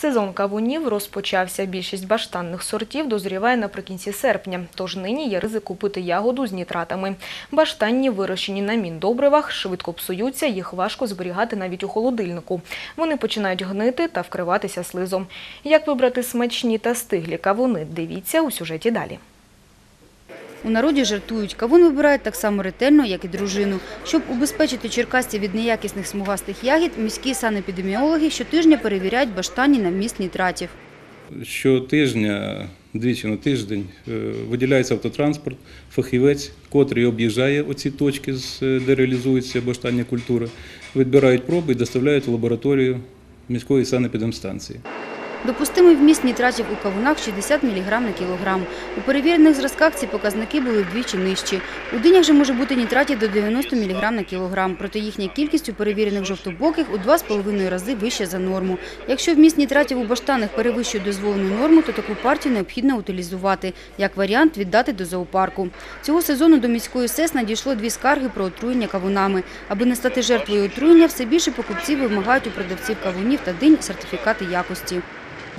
Сезон кавунів розпочався. Більшість баштанних сортів дозріває наприкінці серпня, тож нині є ризик купити ягоду з нітратами. Баштанні, вирощені на міндобривах, швидко псуються, їх важко зберігати навіть у холодильнику. Вони починають гнити та вкриватися слизом. Як вибрати смачні та стиглі кавуни, дивіться у сюжеті далі. У народі жартують, кавун вибирають так само ретельно, як і дружину. Щоб убезпечити черкасців від неякісних смугастих ягід, міські санепідеміологи щотижня перевіряють баштані на вміст нітратів. Щотижня, двічі на тиждень, е, виділяється автотранспорт, фахівець, котрий об'їжджає оці точки, з- де реалізуються баштанні культури, відбирають проби і доставляють в лабораторію міської санепідемстанції. Допустимий вміст нітратів у кавунах 60 мг на кілограм. У перевірених зразках ці показники були вдвічі нижчі. У динях же може бути нітратів до 90 мг на кілограм, проте їхня кількість у перевірених жовтобоких у 2,5 рази вища за норму. Якщо вміст нітратів у баштанах перевищує дозволену норму, то таку партію необхідно утилізувати. Як варіант, віддати до зоопарку. Цього сезону до міської СЕС надійшло дві скарги про отруєння кавунами. Аби не стати жертвою отруєння, все більше покупців вимагають у продавців кавунів та динь сертифікати якості.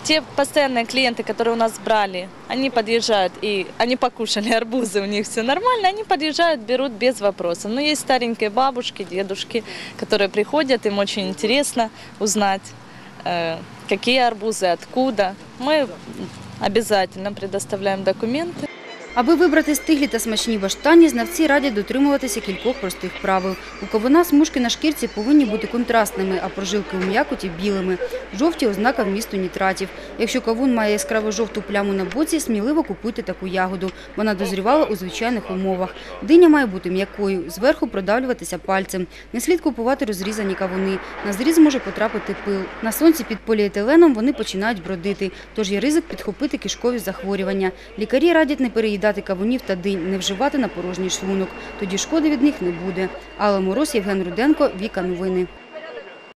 Те постоянные клиенты, которые у нас брали, они подъезжают и они покушали арбузы, у них все нормально, они подъезжают, берут без вопросов. Но есть старенькие бабушки, дедушки, которые приходят, им очень интересно узнать, э, какие арбузы, откуда. Мы обязательно предоставляем документы. Аби вибрати стиглі та смачні баштані, знавці радять дотримуватися кількох простих правил. У кавуна смужки на шкірці повинні бути контрастними, а прожилки у м'якоті – білими. Жовті – ознака вмісту нітратів. Якщо кавун має яскраво-жовту пляму на боці, сміливо купуйте таку ягоду. Вона дозрівала у звичайних умовах. Диня має бути м'якою, зверху продавлюватися пальцем. Не слід купувати розрізані кавуни. На зріз може потрапити пил. На сонці під поліетиленом вони починають бродити, тож є ризик підхопити кишкові захворювання. Лікарі радять не переїдати кавунів та динь, не вживати на порожній шлунок. Тоді шкоди від них не буде. Алла Мороз, Євген Руденко, Віка Новини.